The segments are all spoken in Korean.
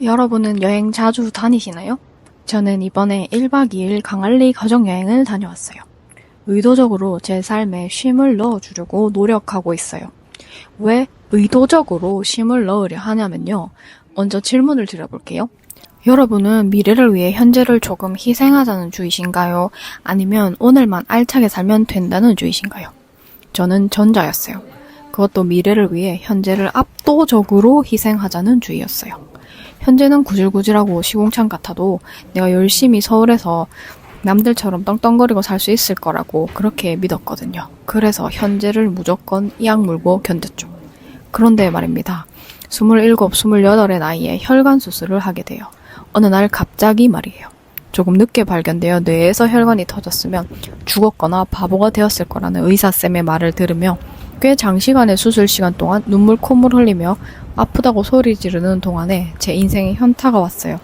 여러분은 여행 자주 다니시나요? 저는 이번에 1박 2일 강할리 가족여행을 다녀왔어요. 의도적으로 제 삶에 쉼을 넣어주려고 노력하고 있어요. 왜 의도적으로 쉼을 넣으려 하냐면요. 먼저 질문을 드려볼게요. 여러분은 미래를 위해 현재를 조금 희생하자는 주의신가요? 아니면 오늘만 알차게 살면 된다는 주의신가요? 저는 전자였어요. 그것도 미래를 위해 현재를 압도적으로 희생하자는 주의였어요. 현재는 구질구질하고 시궁창 같아도 내가 열심히 서울에서 남들처럼 떵떵거리고 살 수 있을 거라고 그렇게 믿었거든요. 그래서 현재를 무조건 이악 물고 견뎠죠. 그런데 말입니다. 27, 28의 나이에 혈관 수술을 하게 돼요. 어느 날 갑자기 말이에요. 조금 늦게 발견되어 뇌에서 혈관이 터졌으면 죽었거나 바보가 되었을 거라는 의사쌤의 말을 들으며 꽤 장시간의 수술 시간 동안 눈물 콧물 흘리며 아프다고 소리 지르는 동안에 제 인생에 현타가 왔어요.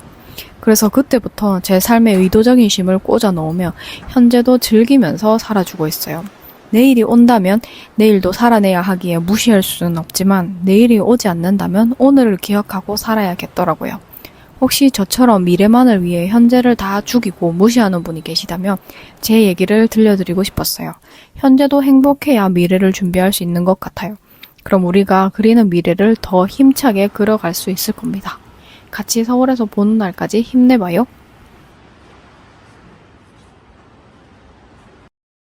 그래서 그때부터 제 삶의 의도적인 쉼을 꽂아 넣으며 현재도 즐기면서 살아주고 있어요. 내일이 온다면 내일도 살아내야 하기에 무시할 수는 없지만 내일이 오지 않는다면 오늘을 기억하고 살아야겠더라고요. 혹시 저처럼 미래만을 위해 현재를 다 죽이고 무시하는 분이 계시다면 제 얘기를 들려드리고 싶었어요. 현재도 행복해야 미래를 준비할 수 있는 것 같아요. 그럼 우리가 그리는 미래를 더 힘차게 그려갈 수 있을 겁니다. 같이 서울에서 보는 날까지 힘내봐요.